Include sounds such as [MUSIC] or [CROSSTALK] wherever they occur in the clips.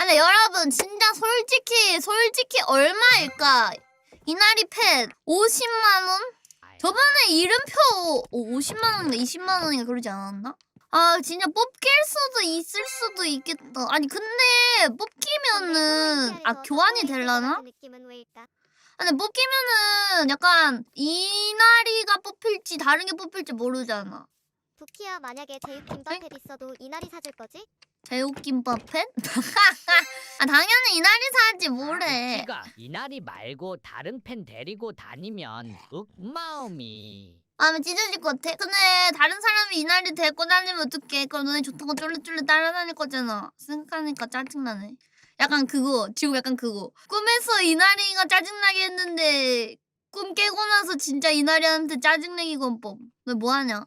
근데 여러분 진짜 솔직히 솔직히 얼마일까? 이나리 펫 50만 원? 저번에 이름표 50만 원인가 20만 원인가 그러지 않았나? 아 진짜 뽑힐 수도 있을 수도 있겠다. 아니 근데 뽑히면은 아 교환이 될라나? 근데 뽑히면은 약간 이나리가 뽑힐지 다른 게 뽑힐지 모르잖아. 부키야 만약에 제육김밥 팩 있어도 이날이 사줄 거지? 제육김밥 팬? [LAUGHS] 아 당연히 이나리 사지 뭐래. 키가 이날이 말고 다른 팬 데리고 다니면 윽 마음이 아, 면 찢어질 것 같아. 근데 다른 사람이 이날이 데리고 다니면 어떡해. 그럼 너네 좋다고 쫄래쫄래 따라다닐 거잖아. 생각하니까 짜증나네. 약간 그거, 지금 약간 그거. 꿈에서 이날이가 짜증나게 했는데 꿈 깨고 나서 진짜 이날이한테 짜증내기 권법. 너 뭐하냐?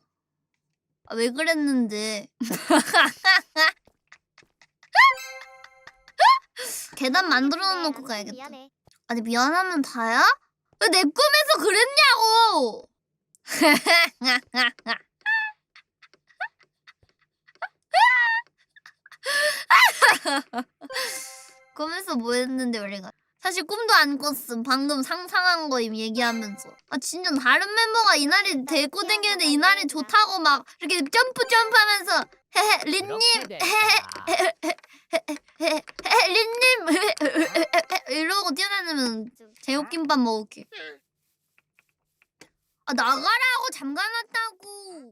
아, 왜 그랬는데? [LAUGHS] 계단 만들어 놓고 가야겠다. 미안해. 아니 미안하면 다야? 왜 내 꿈에서 그랬냐고! [LAUGHS] 꿈에서 뭐 했는데 우리가 사실 꿈도 안 꿨음. 방금 상상한 거임 얘기하면서. 아 진짜 다른 멤버가 이날이 데리고 댕기는데 이날이 좋다고 막 이렇게 점프 점프하면서 헤헤 린님. 헤헤 린님 [LAUGHS] 이러고 뛰어다니면 제육김밥 먹을게. 아 나가라고 잠가놨다고